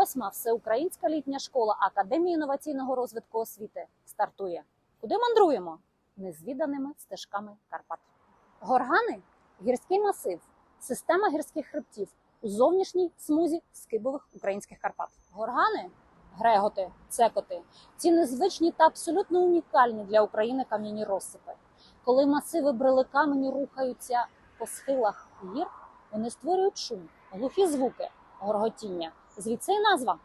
Восьма всеукраїнська літня школа Академії інноваційного розвитку освіти стартує. Куди мандруємо? Незвіданими стежками Карпат. Горгани гірський масив, система гірських хребтів у зовнішній смузі скибових українських Карпат. Горгани греготи, цекоти ці незвичні та абсолютно унікальні для України кам'яні розсипи. Коли масиви брили каменю рухаються по схилах гір, вони створюють шум, глухі звуки, горготіння. Звідси і назва.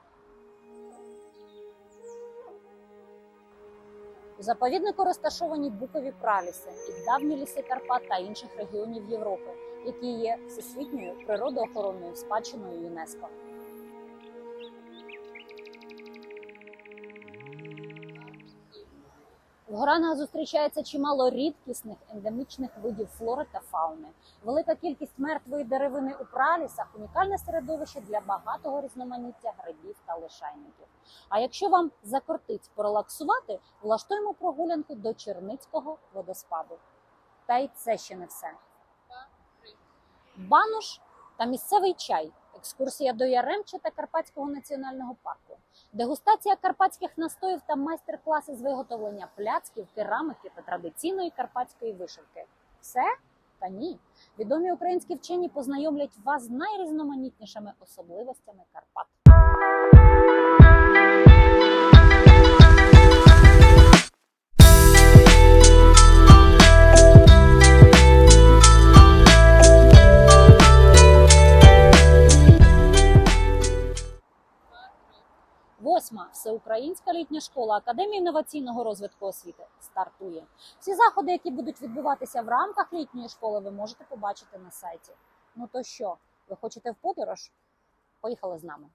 У заповіднику розташовані букові праліси і давні ліси Карпат та інших регіонів Європи, які є всесвітньою природоохоронною спадщиною ЮНЕСКО. В Горанах зустрічається чимало рідкісних ендемічних видів флори та фауни. Велика кількість мертвої деревини у пралісах унікальне середовище для багатого різноманіття грибів та лишайників. А якщо вам закортить порелаксувати, влаштуємо прогулянку до Черницького водоспаду. Та й це ще не все. Бануш та місцевий чай, екскурсія до Яремча та Карпатського національного парку, дегустація карпатських настоїв та майстер-класи з виготовлення пляцків, керамики та традиційної карпатської вишивки. Все? Та ні. Відомі українські вчені познайомлять вас з найрізноманітнішими особливостями Карпат. Восьма всеукраїнська літня школа Академії інноваційного розвитку освіти стартує. Всі заходи, які будуть відбуватися в рамках літньої школи, ви можете побачити на сайті. Ну то що, ви хочете в подорож? Поїхали з нами.